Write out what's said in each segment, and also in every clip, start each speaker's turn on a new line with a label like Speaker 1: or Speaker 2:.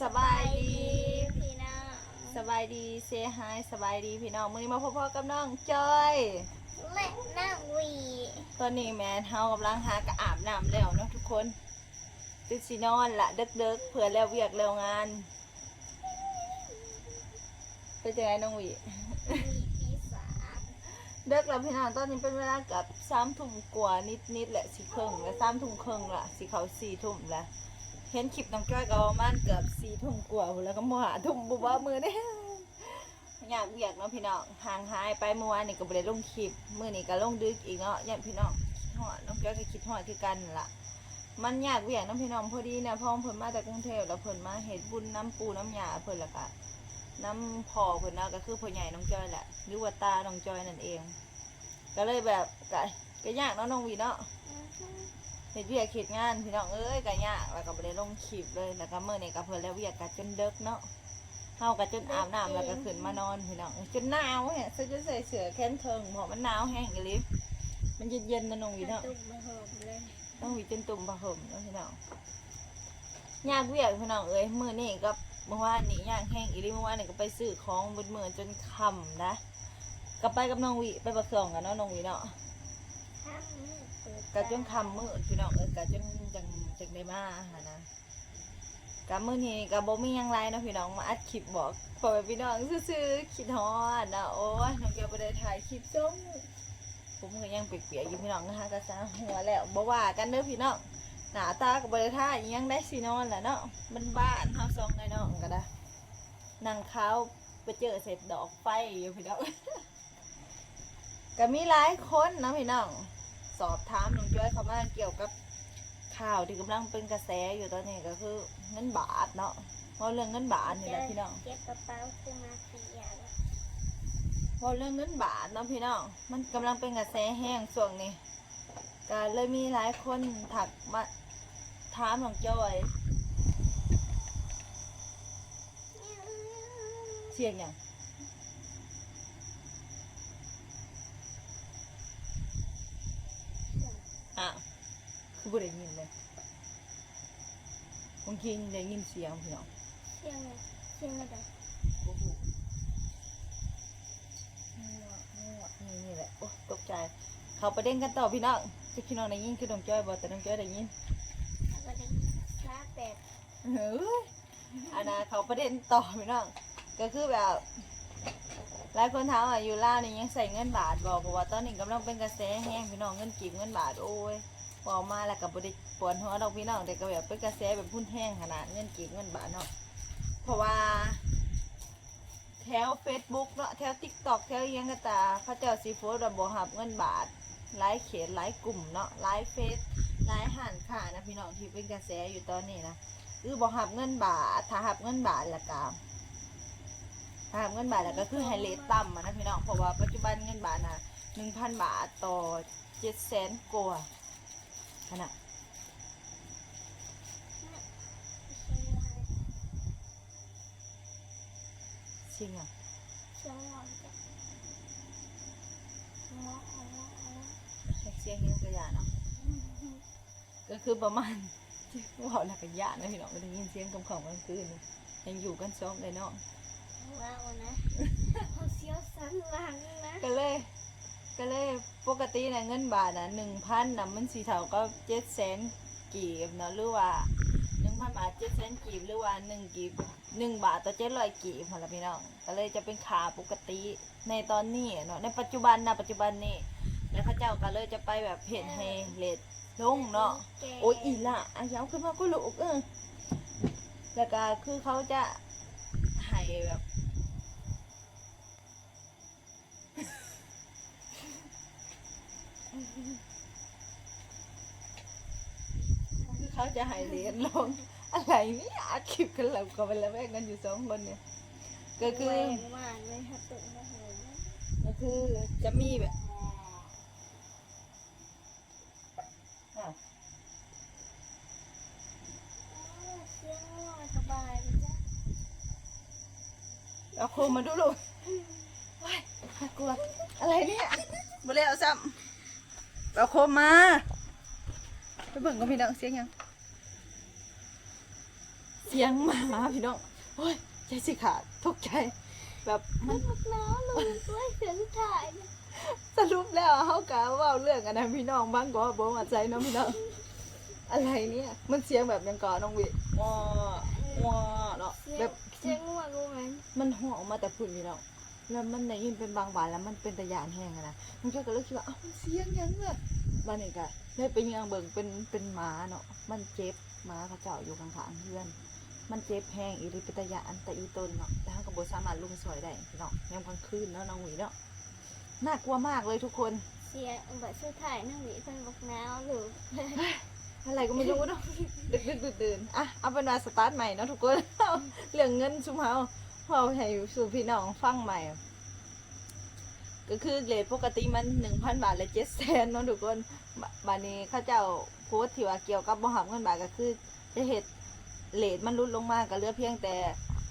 Speaker 1: สบายดี
Speaker 2: พี่น้อง
Speaker 1: สบายดีเซฮายสบายดีพี่น้องมื้อนี้มาพบๆกับน้องจอย
Speaker 2: และนั่งหวี
Speaker 1: ตอนนี้แม่เฮากำลังหากระอาบน้ำแล้วเนาะทุกคนติดสินอนละเด็กๆเผื่อแล้วเวียกแล้วงานเป็นจังไงน้องหวี
Speaker 2: หวีปีศาจ
Speaker 1: เด็กแล้วพี่น้องตอนนี้เป็นเวลากับสามทุ่มกว่านิดๆแหละสี่ครึ่งและสามทุ่มครึ่งละสี่เขาสี่ทุ่มละ เห็นคลิปน้องจ้อยก็ประมาณเกือบสี่ทุ่มกว่าแล้วก็มาหาทุ่มบุบว่ามือเนี่ยอยากเวียกเนาะพี่น้องห่างหายไปเมื่อวานนี่ก็บ่ได้ลงคลิปมื้อนี้ก็ลงดึกอีกเนาะญาติพี่น้องคิดฮอดน้องจ้อยก็คิดฮอดคือกันล่ะ มันอยากเวียกเน้องพี่น้องพอดีเนี่ยพ่อเพิ่นมาจากกรุงเทพแล้วเพิ่นมาเฮ็ดบุญน้ำปูน้ำยาเพิ่นและก็น้ำพ่อเพิ่นเนาะก็คือพ่อใหญ่น้องจ้อยแหละหรือว่าตาน้องจ้อยนั่นเอง ก็เลยแบบก็ก็ยากเนาะน้องวีเนาะ เฮ็ดเวียกเฮ็ดงานพี่น้องเอ้ยก็ยากแล้วก็บ่ได้ลงคลิปเลยแล้วก็มื้อนี้ก็เพิ่นแล้วเวียกก็จนดึกเนาะเฮาก็จนอาบน้ำแล้วก็ขึ้นมานอนพี่น้องจนหนาวเนี่ยใส่จะใส่เสื้อแขนเทิงเพราะมันหนาวแห้งอีหลีมันเย็นๆนะน้องวีเนาะ
Speaker 2: ตุ้มมาหอมเลย
Speaker 1: น้องวีจนตุ่มผ้าห่มเนาะพี่น้องยากเวียกพี่น้องเอ้ยมื้อนี้ก็เมื่อวานนี้ยากแห้งอีหลีเมื่อวานนี้ก็ไปซื้อของบนมื้อจนค่ำนะก็ไปกับน้องวีไปบักซองกันเนาะน้องวีเนาะ
Speaker 2: ข้ามมือเปิด
Speaker 1: กะจนคำมืดพี่น้องเออกะจนจังจังได้มาหานะกะมื้อนี้กะบ่มีหยังไรเนาะพี่น้องมาอัดคลิปบอกพอไปพี่น้องซื่อๆคิดฮอดนะโอ้ยน้องแกบ่ได้ถ่ายคลิปส้มผมก็ยังเปียกๆอยู่พี่น้องนะคะกะซาหัวแล้วบ่ว่ากันเด้อพี่น้องหน้าตาก็บ่ได้ท่าอิหยังได้สินอนแหละเนาะมันบ้านเฮาสองไงน้องก็ได้นั่งขาวไปเจอเสร็จดอกไฟอยู่พี่น้องก็มีหลายคนนะพี่น้อง สอบถามน้องจ้อยเขามาเกี่ยวกับข่าวที่กำลังเป็นกระแสอยู่ตอนนี้ก็คือเงินบาทเนาะเพราะเรื่องเงินบาทนี่แหละพี่น้อง
Speaker 2: เก็บกระเป๋าขึ้นมาเสียแล้ว
Speaker 1: เพราะเรื่องเงินบาทเนาะพี่น้องมันกำลังเป็นกระแสแห้งช่วงนี้ก็เลยมีหลายคนถักมาถามน้องจ้อย เสียงอย่างอะ คือบ่ได้ยินเลยบางทีได้ยินเสียงพี่น้อง
Speaker 2: เสียงอะไรเสียงอะไร
Speaker 1: โอ้โหนี่นี่แหละโอ้ตกใจ เขาประเด็นกันต่อพี่น้องจะพี่น้องได้ยินคือน้องจ้อยบอกแต่น้องจ้อยได้ยิน
Speaker 2: แล้วก็ได้ชาเป็ด
Speaker 1: เฮ้ยอันนะเขาประเด็นต่อพี่น้องก็คือแบบหลายคนถามว่าอยู่ล่าวนี่ยังใส่เงินบาทบอกเพราะว่าตอนนี้กำลังเป็นกระแสแห้งพี่น้องเงินกีบเงินบาทโอ้ย บอกมาแล้วกับบริปวดหัวดอกพี่น้องแต่ก็แบบเป็นกระแสแบบพุ่นแห้งขนาดเงินกีบเงินบาทเนาะเพราะว่าแถว Facebook เนาะแถว TikTok แถวยังก็ตาเขาเจ้าซีโฟระบบหับเงินบาทหลายเขตหลายกลุ่มเนาะหลายเฟซหลายหันค่านะพี่น้องที่เป็นกระแสอยู่ตอนนี้นะคือบอหับเงินบาทถ้าหับเงินบาทละก็ถ้าหับเงินบาทล้วก็คือไฮเลทต่ำนะพี่น้องเพราะว่าปัจจุบันเงินบาทนะหนึ่งพันบาทต่อเจ็ดแสนกว่า ขนาดจริงอะ
Speaker 2: เสียงหวานจ้ะหมอเอาหมอเอา
Speaker 1: เสียงยังกระยาเนาะก็คือประมาณที่ว่าแล้วก็ยะนะพี่น้องก็ได้ยินเสียงกำของกลางคืนนี่ยังอยู่กันซ้อมเลยเนาะ
Speaker 2: ว้าวนะเขาเสียวสันหลังนะ
Speaker 1: ก็เลย ก็เลยปกตินะเงินบาทนะหนึ่งพันนะมันสีเท่าก็เจ็ดแสนกีบเนาะหรือว่าหนึ่งพันบาทเจ็ดแสนกีบหรือว่าหนึ่งกีบหนึ่งบาทต่อเจ็ดร้อยกีบพอละพี่น้องก็เลยจะเป็นขาปกติในตอนนี้เนาะในปัจจุบันนะปัจจุบันนี้แล้วเขาเจ้าก็เลยจะไปแบบเพ่นให้เลทลงเนาะโอ้ยอีละอายาวขึ้นมาก็ลูกเออแล้วก็คือเขาจะให้แบบ คือ เขาจะให้เหรียญลง อะไรนี่อาคลิปกันแล้วก็ไปแล้วแม่งกันอยู่สองคนเนี่ย ก็คือ
Speaker 2: แรงมากเลยค่ะตุ่มโมโห
Speaker 1: ก็คือจะมีแบบอ้าว
Speaker 2: เสียงว่าสบายไหมจ๊ะ
Speaker 1: เอาโคมมาดูลูกว้ายน่ากลัว อะไรเนี่ยบ่เลยเอาซ้ำ เอาโคมมาไปเบิ่งกับพี่น้องเสียงยังเสียงหมาพี่น้องโอ้ยใจสิขาดทุกใจแบบมั
Speaker 2: มันนมักน้าวลงด้วยเสียงถ่ายเนี่ย
Speaker 1: สรุปแล้วเฮากะเว่าเรื่องกันนะพี่น้องบ้างก็บ่มาใจเนาะพี่น้องอะไรเนี่ยมันเสียงแบบยังก่อนน้องวิว้าว้าเนาะ
Speaker 2: เสียง
Speaker 1: แบบ
Speaker 2: เสียงงัวงูมัน
Speaker 1: มันห่อออกมาแต่พุ่นพี่น้อง แล้วมันได้ยินเป็นบางบานแล้วมันเป็นตะยานแห้งอะนะมันก็เลยคิดว่าเอ้ามันเสียงหยังเนี่ยบ้านนี้ก็ได้ไปยังเบิ่งเป็นเป็นหมาเนาะมันเจ็บหมาเขาเจ้าอยู่ข้างๆเพื่อน มันเจ็บแห้งอีหรือเป็นตะยานแต่อีตนเนาะแต่เฮาก็บ่สามารถลุงสวยได้พี่น้องยามกลางคืนเนาะน้องหวีเนาะน่ากลัวมากเลยทุกคน
Speaker 2: เสียงแบบสุดท้ายนั่งหนีเพิ่นมักน้าวหรือ
Speaker 1: อะไรก็ไม่รู้เนาะดึกดึกดื่นดื่นอะเอาเป็นว่าสตาร์ทใหม่เนาะทุกคนเรื่องเงินชุมเฮา เฮาให้สู่พี่น้องฟังใหม่ ก็คือเลทปกติมันหนึ่งพันบาทและเจ็ดแสนเนาะทุกคนบาบานี้เข้าเจ้าโพสต์ที่ว่าเกี่ยวกับบ่หับเงินบาทก็คือ จะเหตุเลทมันลดลงมากก็เหลือเพียงแต่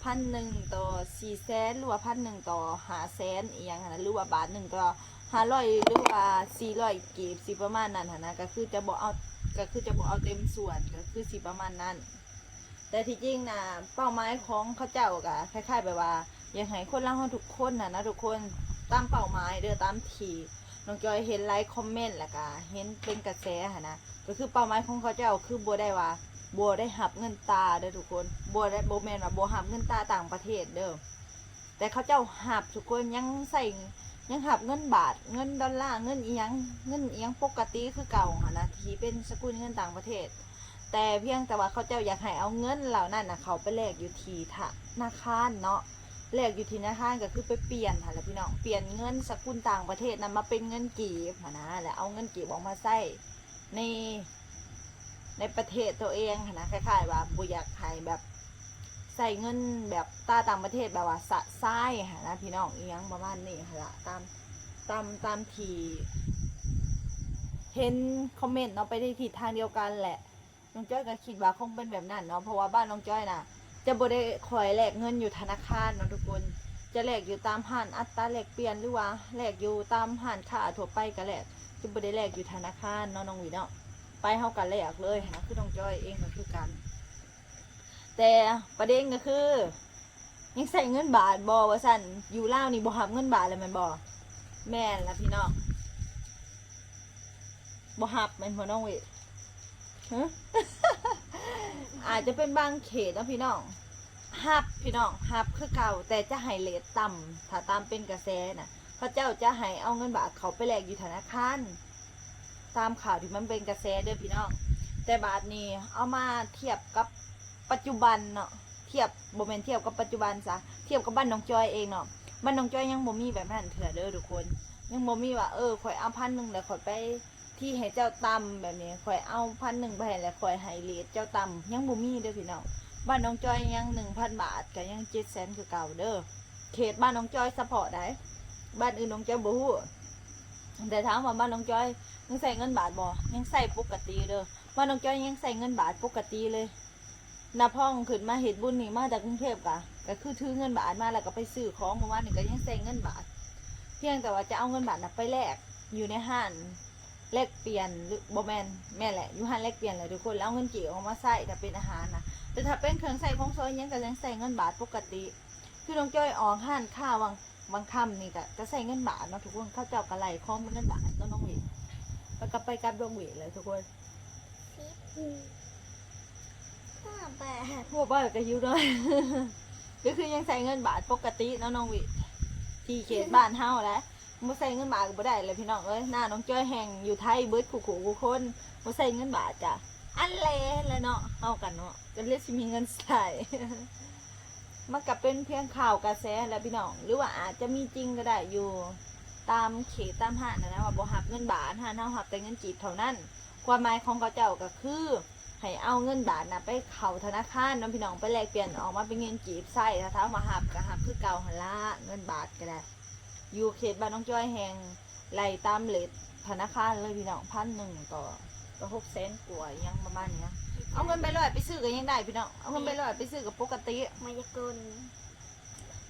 Speaker 1: พันหนึ่งต่อสี่แสนหรือว่าพันหนึ่งต่อห้าแสนอีกอย่างหั้นะหรือว่าบาทหนึ่งต่อห้าร้อยหรือว่าสี่ร้อยกีบสิประมาณนั้นหั้นนะก็คือจะบอกเอาก็คือจะบอกเอาเต็มส่วนก็คือสิประมาณนั้น แต่ที่จริงนะเป้าหมายของเขาเจ้าก็คล้ายๆแบบว่าอยากให้คนล่างทุกคนนะนะทุกคนตามเป้าหมายเด้อตามทีน้องจอยเห็นไลค์คอมเมนต์แล้วก็เห็นเป็นกระแสหนนะก็คือเป้าหมายของเขาเจ้าคือบัวได้ว่าบัวได้หับเงินตาเด้อทุกคนบัวได้โบแมนว่าบัวหับเงินตาต่างประเทศเด้อแต่เขาเจ้าหับทุกคนยังใส่ยังหับเงินบาทเงินดอลลาร์เงินเอียงเงินเอียงปกติคือเก่าหั้นนะที่เป็นสกุลเงินต่างประเทศ แต่เพียงแต่ว่าเขาเจ้าอยากให้เอาเงินเหล่านั้นนะเขาไปแลกอยู่ที่ธนาคารเนาะแลกอยู่ที่ธนาคารก็คือไปเปลี่ยนค่ะแล้วพี่น้องเปลี่ยนเงินสกุลต่างประเทศนั้นมาเป็นเงินกีบนะแล้วเอาเงินกีบออกมาใส่ในในประเทศตัวเองนะคล้ายๆว่าบุอยากให้แบบใส่เงินแบบตาต่างประเทศแบบว่าสะซ้ายหะนะพี่น้องเอียงประมาณนี้ค่ะละตามตามตามทีเห็นคอมเมนต์เนาะไปในทิศทางเดียวกันแหละ น้องจ้อยก็คิดว่าคงเป็นแบบนั้นเนาะเพราะว่าบ้านน้องจ้อยน่ะ จะบ่ได้คอยแลกเงินอยู่ธนาคารเนาะทุกคน จะแลกอยู่ตามห้านอัตราแลกเปลี่ยนหรือว่าแลกอยู่ตามห้านค้าทั่วไปก็แลกจะบ่ได้แลกอยู่ธนาคารเนาะน้องวีเนาะไปเฮากันแลกเลยนะคือน้องจ้อยเองก็คือกัน แต่ประเด็นก็คือ ยังใส่เงินบาทบอว่าสันอยู่ล่าวนี่บอหับเงินบาทเลยแมันบอแม่นละพี่น้องบอหับแมันพอน้องวทฮะ อาจจะเป็นบางเขตนะพี่น้องหับพี่น้องหับคือเก่า แต่จะให้เลทต่ำถ้าตามเป็นกระแสน่ะพระเจ้าจะให้เอาเงินบาทเขาไปแลกอยู่ธนาคารตามข่าวที่มันเป็นกระแสเด้อพี่น้อง แต่บาทนี้เอามาเทียบกับปัจจุบันเนาะเทียบโบเมนเทียบกับปัจจุบันซะเทียบกับบ้านน้องจอยเองเนาะบ้านน้องจอยยังบ่มีแบบนั้นเถื่อเด้อทุกคน ยังบ่มีว่าเออข่อยเอาพันหนึ่งแล้วข่อยไป ที่ให้เจ้าตำแบบนี้ข่อยเอาพันหนึ่งไปให้แล้วข่อยให้เลทเจ้าตำยังบ่มีเด้อพี่น้องบ้านน้องจอยยังหนึ่งพันบาทก็ยังเจ็ดแสนคือเก่าเด้อเขตบ้านน้องจอยซัพพอร์ตได้บ้านอื่นน้องจอยบ่ฮู้แต่ถามว่าบ้านน้องจอยยังใส่เงินบาทบ่ยังใส่ปกติเด้อว่านน้องจ้อยยังใส่เงินบาทปกติเลยนาพ่องขึ้นมาเห็ดบุญนี่มาจากกรุงเทพกะก็คือถือเงินบาทมาแล้วก็ไปซื้อของเมื่อวานนี่ก็ยังใส่เงินบาท เพียงแต่ว่าจะเอาเงินบาทน่ะไปแลกอยู่ในห้าน แลกเปลี่ยนหรือบ่แมนแม่นแหละอยู่ห้านแลกเปลี่ยนเลยทุกคนแล้วเอาเงินเกี่ยวออกมาใส่ถ้าเป็นอาหารนะแต่ถ้าเป็นเครื่องใส่ของซอยยังก็ยังใส่เงินบาทปกติ คือน้องจ้อยออกห้านข้าวบางบางคำนี่ก็จะใส่เงินบาทเนาะทุกคนเข้าเจ้ากระไหลคล้องเป็นเงินบาทเนาะน้องหวีแล้วก็ไปกับดวงหวีเลยทุกคน
Speaker 2: ห้าแปด
Speaker 1: พวกบ้านก็ยิ้วด้วยก็คือยังใส่เงินบาทปกติเนาะน้องวิที่เขตบ้านเฮาแหล้ว บ่ใส่เงินบาทก็บ่ได้เลยพี่น้องเอ้ยหน้าน้องจ้อยแห่งอยู่ไทยเบิดขู่ๆกูคนบ่ใส่เงินบาทจ้ะอันแลเลยเนาะเฮากันเนาะก็เลยสิมีเงินใส่มันก็เป็นเพียงข่าวกระแสแหล้วพี่น้อง หรือว่าอาจจะมีจริงก็ได้อยู่ตามเขตตามห้างนะนะว่าบ่หับเงินบาทห้านเฮาหับแต่เงินกีบเท่านั้น ความหมายของเขาเจ้าก็คือให้เอาเงินบาทนะไปเข้าธนาคารน้องพี่น้องไปแลกเปลี่ยนออกมาเป็นเงินกีบใส่ถ้าเท้ามาหับก็หับคือเก่าหันละเงินบาทก็ได้ อยู่เขตบ้านน้องจ้อยแห่งไล่ตามเลทธนาคารเลยพี่น้องพันหนึ่งต่อต่อหกเซนกว่ายังประมาณเนี้ยเอาเงินไปลอยไปซื้อก็ยังได้พี่น้องเอาเงินไปลอยไปซื้อกับปกติ
Speaker 2: มายากล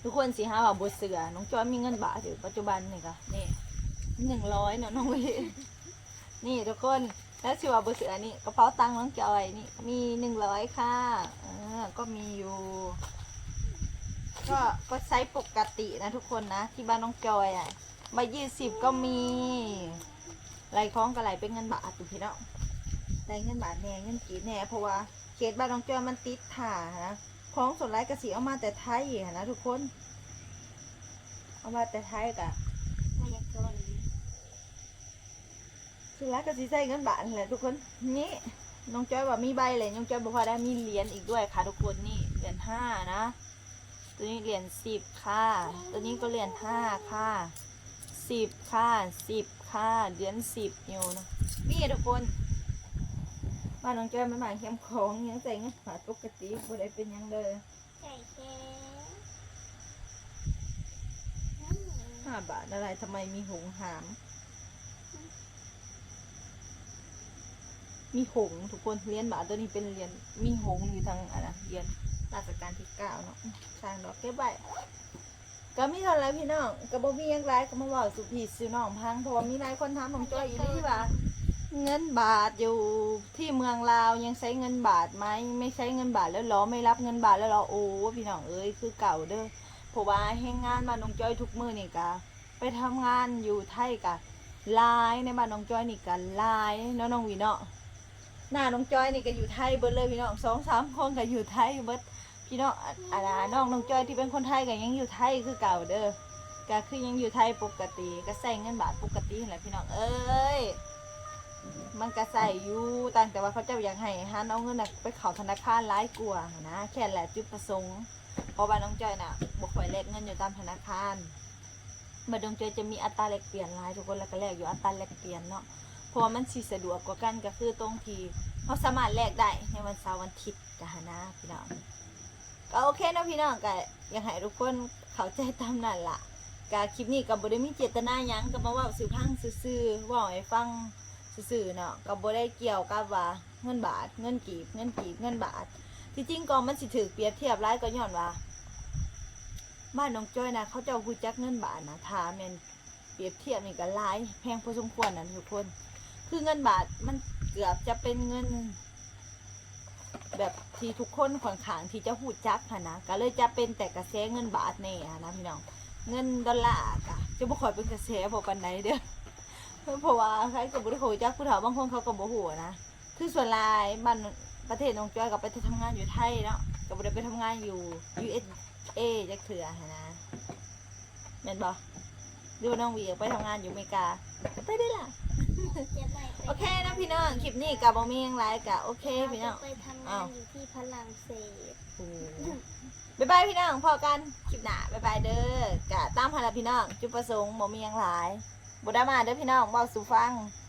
Speaker 1: ทุกคนสิหาว่าบเสือน้องจ้อยมีเงินบาทอยู่ปัจจุบันนี่ก็นี่หนึ่งร้อยเนาะน้องเวนี่ทุกคนแล้วชิวาบุษออันนี้กระเป๋าตังค์น้องจอยนี่มีหนึ่งร้อยค่ะเออก็มีอยู่ ก็ก็ใช้ปกตินะทุกคนนะ ที่บ้านน้องจอยอะใบยี่สิบก็มีไหลคล้องกับไหลเป็นเงินบาทอยู่พี่น้องไหลเงินบาทแน่เงินกีแน่เพราะว่าเขตบ้านน้องจอยมันติดถ่านะคล้องส่วนไรกระสีเอามาแต่ไทยนะทุกคน เอามาแต่ไทยกะ
Speaker 2: มายากล
Speaker 1: สุดท้ายก็สิใส่เงินบาทแหละทุกคนนี่น้องจอยว่ามีใบเลยน้องจอยบอกว่าได้มีเหรียญอีกด้วยค่ะทุกคนนี่เหรียญห้านะ ตัวนี้เหรียญสิบค่ะ ตัวนี้ก็เหรียญห้าค่ะสิบค่ะสิบค่ะเหรียญสิบอยู่นะนี่ทุกคนบ้านน้องจ้อยไม่หมายเข้มของยังใส่เงินบาทปกติบ่ได้เป็นหยังเลย
Speaker 2: ไก่แก่
Speaker 1: ห้าบาทอะไรทำไมมีหงหาม มีหงส์ทุกคนเหรียญบาทตัวนี้เป็นเหรียญมีหงส์อยู่ทางอะนะเหรียญ ราชการที่เก้าเนาะสร้างดอกเก็บไว้ก็มีเท่าไรพี่น้องก็บ่มียังไรก็มาเว่าสุพีสุน้องพังเพราะว่ามีหลายคนถามผมจ้อยอีนี่ว่า เงินบาทอยู่ที่เมืองลาวยังใช้เงินบาทไหมไม่ใช้เงินบาทแล้วหรอไม่รับเงินบาทแล้วหรอโอ้พี่น้องเอ้ยคือเก่าเด้อเพราะว่าแห่งงานบ้านน้องจ้อยทุกมื้อนี่กะไปทำงานอยู่ไทยกะลายในบ้านน้องจ้อยนี่กะลายเนาะน้องวีเนาะหน้าน้องจ้อยนี่ก็อยู่ไทยเบิดเลยพี่น้องสองสามคนก็อยู่ไทยเบิด พี่น้องอะอ่าน้องน้องจอยที่เป็นคนไทยก็ยังอยู่ไทยคือเก่าเด้อก็คือยังอยู่ไทยปกติก็ใส่เงินบาทปกติแหละพี่น้องเอ้ยมันก็ใส่อยู่ต่างแต่ว่าเขาเจ้าอยากให้ฮะน้องเงินน่ะไปเข้าธนาคารหลายกว่านะแค่แหละจุดประสงค์เพราะว่าน้องจอยน่ะบ่ค่อยแลกเงินอยู่ตามธนาคารเมื่อน้องจอยจะมีอัตราแลกเปลี่ยนหลายทุกคนแล้วก็แลกอยู่อัตราแลกเปลี่ยนเนาะเพราะมันสิสะดวกกว่ากันก็คือตรงที่เขาสามารถแลกได้ในวันเสาร์วันอาทิตย์จ้ะนะพี่น้อง ก็โอเคนะพี่น้องก็อยากให้ทุกคนเข้าใจตามนั้นล่ะก็คลิปนี้ก็บ่ได้มีเจตนาหยังก็มาว่าสู่พังซื่อๆว่าให้ฟังซื่อๆเนาะก็บ่ได้เกี่ยวกับว่าเงินบาทเงินกีบเงินกีบเงินบาท ที่จริงก็มันสิถือเปรียบเทียบหลายก็ย้อนว่าบ้านน้องจ้อยนะเขาเจ้าฮู้จักเงินบาทนะถ้าแม่นเปรียบเทียบนี่ก็หลายแพงพอสมควรนะทุกคน คือเงินบาทมันเกือบจะเป็นเงิน แบบที่ทุกคนค่อนขางที่จะหูจักค่ะนะก็เลยจะเป็นแต่กระแสเงินบาทแน่อะนะพี่น้องเงินดอลลาร์กะจะบ่ค่อยเป็นกระแสพอปันไหนเด้อเพราะว่าใครก็บ่ได้หูจักผู้เฒ่าบางคนเขาก็บ่ฮู้นะคือส่วนลายบ้านประเทศน้องจ้อยก็ไปทำงานอยู่ไทยเนาะก็บ่ได้ไปทำงานอยู่ USA จักเถื่อหั้นะแม่นบ่ดูน้องวีไปทำงานอยู่อเมริกาไปได้ล่ะ โอเคนะพี่น้องคลิปนี้กับบอมีหยังไรกะโอเคพี่น้อง
Speaker 2: ไปทำงานอยู่ที่ฝรั่งเศส
Speaker 1: บ๊ายบายพี่น้องพอกันคลิปหน้าบ๊ายบายเด้อกะตามหาละพี่น้องจุดประสงค์บอมีหยังหลายบได้มาเด้อพี่น้องเบาสู่ฟัง
Speaker 2: บ